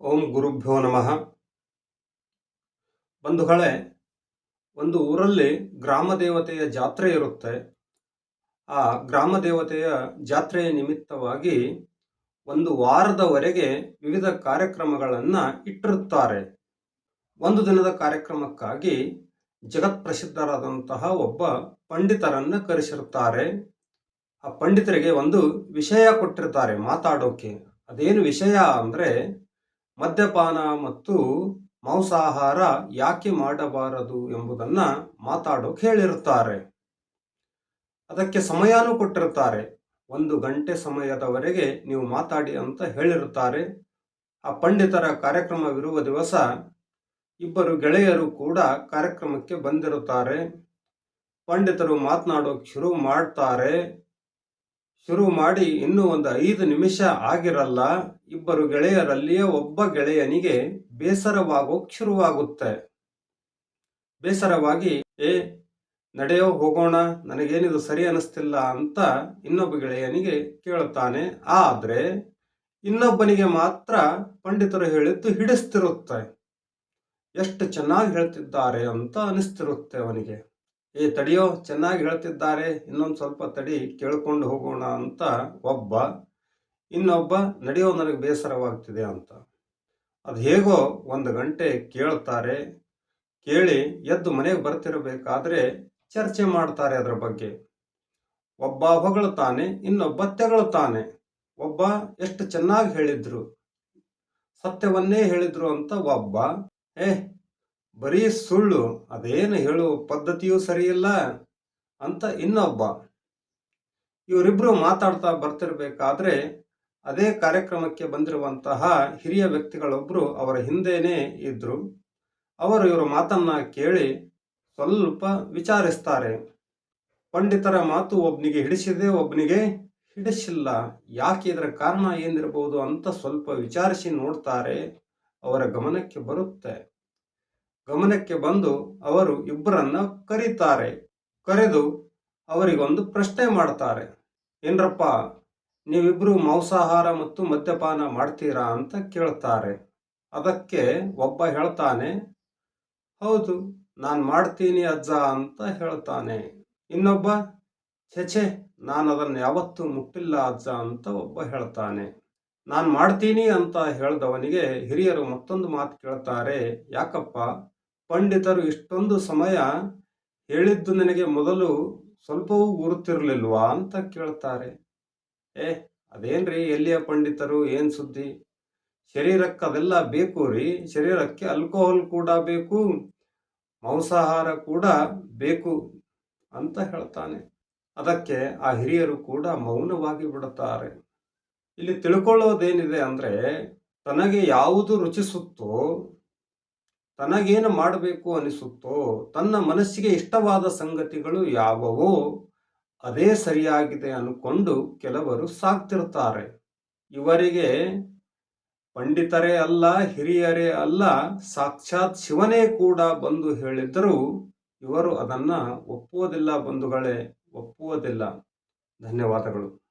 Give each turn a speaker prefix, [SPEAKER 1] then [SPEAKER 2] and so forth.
[SPEAKER 1] ಓಂ ಗುರುಭ್ಯೋ ನಮಃ. ಬಂಧುಗಳೇ, ಒಂದು ಊರಲ್ಲಿ ಗ್ರಾಮ ದೇವತೆಯ ಜಾತ್ರೆ ಇರುತ್ತೆ. ಆ ಗ್ರಾಮ ದೇವತೆಯ ಜಾತ್ರೆಯ ನಿಮಿತ್ತವಾಗಿ ಒಂದು ವಾರದವರೆಗೆ ವಿವಿಧ ಕಾರ್ಯಕ್ರಮಗಳನ್ನು ಇಟ್ಟಿರುತ್ತಾರೆ. ಒಂದು ದಿನದ ಕಾರ್ಯಕ್ರಮಕ್ಕಾಗಿ ಜಗತ್ ಪ್ರಸಿದ್ಧರಾದಂತಹ ಒಬ್ಬ ಪಂಡಿತರನ್ನ ಕರೆಸಿರುತ್ತಾರೆ. ಆ ಪಂಡಿತರಿಗೆ ಒಂದು ವಿಷಯ ಕೊಟ್ಟಿರ್ತಾರೆ ಮಾತಾಡೋಕೆ. ಅದೇನು ವಿಷಯ ಅಂದರೆ ಮದ್ಯಪಾನ ಮತ್ತು ಮಾಂಸಾಹಾರ ಯಾಕೆ ಮಾಡಬಾರದು ಎಂಬುದನ್ನು ಮಾತಾಡೋಕೆ ಹೇಳಿರುತ್ತಾರೆ. ಅದಕ್ಕೆ ಸಮಯನೂ ಕೊಟ್ಟಿರುತ್ತಾರೆ. ಒಂದು ಗಂಟೆ ಸಮಯದವರೆಗೆ ನೀವು ಮಾತಾಡಿ ಅಂತ ಹೇಳಿರುತ್ತಾರೆ. ಆ ಪಂಡಿತರ ಕಾರ್ಯಕ್ರಮವಿರುವ ದಿವಸ ಇಬ್ಬರು ಗೆಳೆಯರು ಕೂಡ ಕಾರ್ಯಕ್ರಮಕ್ಕೆ ಬಂದಿರುತ್ತಾರೆ. ಪಂಡಿತರು ಮಾತನಾಡೋಕೆ ಶುರು ಮಾಡ್ತಾರೆ. ಶುರು ಮಾಡಿ ಇನ್ನೂ ಒಂದು ಐದು ನಿಮಿಷ ಆಗಿರಲ್ಲ, ಇಬ್ಬರು ಗೆಳೆಯರಲ್ಲಿಯೇ ಒಬ್ಬ ಗೆಳೆಯನಿಗೆ ಬೇಸರವಾಗೋಕ್ ಶುರುವಾಗುತ್ತೆ. ಬೇಸರವಾಗಿ, ಏ, ನಡೆಯೋ ಹೋಗೋಣ, ನನಗೇನಿದು ಸರಿ ಅನಿಸ್ತಿಲ್ಲ ಅಂತ ಇನ್ನೊಬ್ಬ ಗೆಳೆಯನಿಗೆ ಕೇಳುತ್ತಾನೆ. ಆದರೆ, ಇನ್ನೊಬ್ಬನಿಗೆ ಮಾತ್ರ ಪಂಡಿತರು ಹೇಳಿದ್ದು ಹಿಡಿಸ್ತಿರುತ್ತೆ. ಎಷ್ಟು ಚೆನ್ನಾಗಿ ಹೇಳ್ತಿದ್ದಾರೆ ಅಂತ ಅನಿಸ್ತಿರುತ್ತೆ ಅವನಿಗೆ. ಏ, ತಡಿಯೋ, ಚೆನ್ನಾಗಿ ಹೇಳ್ತಿದ್ದಾರೆ. ಇನ್ನೊಂದು ಸ್ವಲ್ಪ ತಡಿ, ಕೇಳ್ಕೊಂಡು ಹೋಗೋಣ ಅಂತ ಒಬ್ಬ, ಇನ್ನೊಬ್ಬ, ನಡೆಯೋ ನನಗೆ ಬೇಸರವಾಗ್ತಿದೆ ಅಂತ. ಅದು ಹೇಗೋ ಒಂದು ಗಂಟೆ ಕೇಳ್ತಾರೆ. ಕೇಳಿ, ಎದ್ದು ಮನೆಗೆ ಬರ್ತಿರಬೇಕಾದ್ರೆ ಚರ್ಚೆ ಮಾಡ್ತಾರೆ ಅದರ ಬಗ್ಗೆ. ಒಬ್ಬ ಹೊಗಳುತ್ತಾನೆ ಇನ್ನೊಬ್ಬ ತೆಗಳುತ್ತಾನೆ ಒಬ್ಬ ಎಷ್ಟು ಚೆನ್ನಾಗಿ ಹೇಳಿದ್ರು. ಸತ್ಯವನ್ನೇ ಹೇಳಿದ್ರು ಅಂತ ಒಬ್ಬ, ಏ ಬರೀ ಸುಳ್ಳು, ಅದೇನು ಹೇಳುವ ಪದ್ಧತಿಯೂ ಸರಿಯಿಲ್ಲ ಅಂತ ಇನ್ನೊಬ್ಬ. ಇವರಿಬ್ಬರು ಮಾತಾಡ್ತಾ ಬರ್ತಿರ್ಬೇಕಾದ್ರೆ ಅದೇ ಕಾರ್ಯಕ್ರಮಕ್ಕೆ ಬಂದಿರುವಂತಹ ಹಿರಿಯ ವ್ಯಕ್ತಿಗಳೊಬ್ಬರು ಅವರ ಹಿಂದೆಯೇ ಇದ್ದರು ಅವರು ಇವರ ಮಾತನ್ನ ಕೇಳಿ ಸ್ವಲ್ಪ ವಿಚಾರಿಸ್ತಾರೆ. ಪಂಡಿತರ ಮಾತು ಒಬ್ಬನಿಗೆ ಹಿಡಿಸಿದೆ ಒಬ್ಬನಿಗೆ ಹಿಡಿಸಿಲ್ಲ. ಯಾಕೆ ಇದರ ಕಾರಣ ಏನಿರಬಹುದು ಅಂತ ಸ್ವಲ್ಪ ವಿಚಾರಿಸಿ ನೋಡ್ತಾರೆ, ಅವರ ಗಮನಕ್ಕೆ ಬರುತ್ತೆ. ಗಮನಕ್ಕೆ ಬಂದು ಅವರು ಇಬ್ಬರನ್ನ ಕರೀತಾರೆ. ಕರೆದು ಅವರಿಗೊಂದು ಪ್ರಶ್ನೆ ಮಾಡ್ತಾರೆ. ಏನ್ರಪ್ಪ ನೀವಿಬ್ಬರು ಮಾಂಸಾಹಾರ ಮತ್ತು ಮದ್ಯಪಾನ ಮಾಡ್ತೀರಾ ಅಂತ ಕೇಳ್ತಾರೆ. ಅದಕ್ಕೆ ಒಬ್ಬ ಹೇಳ್ತಾನೆ, ಹೌದು, ನಾನು ಮಾಡ್ತೀನಿ ಅಜ್ಜ ಅಂತ ಹೇಳ್ತಾನೆ. ಇನ್ನೊಬ್ಬ ಛೆಛೆ ನಾನು ಅದನ್ನು ಯಾವತ್ತೂ ಮುಟ್ಟಿಲ್ಲ ಅಜ್ಜ ಅಂತ ಒಬ್ಬ ಹೇಳ್ತಾನೆ. ನಾನು ಮಾಡ್ತೀನಿ ಅಂತ ಹೇಳ್ದವನಿಗೆ ಹಿರಿಯರು ಮತ್ತೊಂದು ಮಾತು ಕೇಳ್ತಾರೆ, ಯಾಕಪ್ಪ ಪಂಡಿತರು ಇಷ್ಟೊಂದು ಸಮಯ ಹೇಳಿದ್ದು ನನಗೆ ಮೊದಲು ಸ್ವಲ್ಪವೂ ಗುರುತಿರಲಿಲ್ವಾ ಅಂತ ಕೇಳ್ತಾರೆ. ಏ, ಅದೇನ್ರಿ ಎಲ್ಲಿಯ ಪಂಡಿತರು, ಏನು ಸುದ್ದಿ? ಶರೀರಕ್ಕೆ ಅದೆಲ್ಲ ಬೇಕು ರೀ. ಶರೀರಕ್ಕೆ ಆಲ್ಕೋಹಾಲ್ ಕೂಡ ಬೇಕು, ಮಾಂಸಾಹಾರ ಕೂಡ ಬೇಕು ಅಂತ ಹೇಳ್ತಾನೆ. ಅದಕ್ಕೆ ಆ ಹಿರಿಯರು ಕೂಡ ಮೌನವಾಗಿ ಬಿಡುತ್ತಾರೆ. ಇಲ್ಲಿ ತಿಳ್ಕೊಳ್ಳೋದೇನಿದೆ ಅಂದ್ರೆ, ತನಗೆ ಯಾವುದು ರುಚಿಸುತ್ತೋ ತನಗೇನು ಮಾಡಬೇಕು ಅನಿಸುತ್ತೋ, ತನ್ನ ಮನಸ್ಸಿಗೆ ಇಷ್ಟವಾದ ಸಂಗತಿಗಳು ಯಾವುವೋ, ಅದೇ ಸರಿಯಾಗಿದೆ ಅನ್ಕೊಂಡು ಕೆಲವರು ಸಾಕ್ತಿರ್ತಾರೆ ಇವರಿಗೆ ಪಂಡಿತರೇ ಅಲ್ಲ, ಹಿರಿಯರೇ ಅಲ್ಲ, ಸಾಕ್ಷಾತ್ ಶಿವನೇ ಕೂಡ ಬಂದು ಹೇಳಿದ್ದರೂ ಇವರು ಅದನ್ನ ಒಪ್ಪುವುದಿಲ್ಲ ಬಂಧುಗಳೇ, ಒಪ್ಪುವುದಿಲ್ಲ. ಧನ್ಯವಾದಗಳು.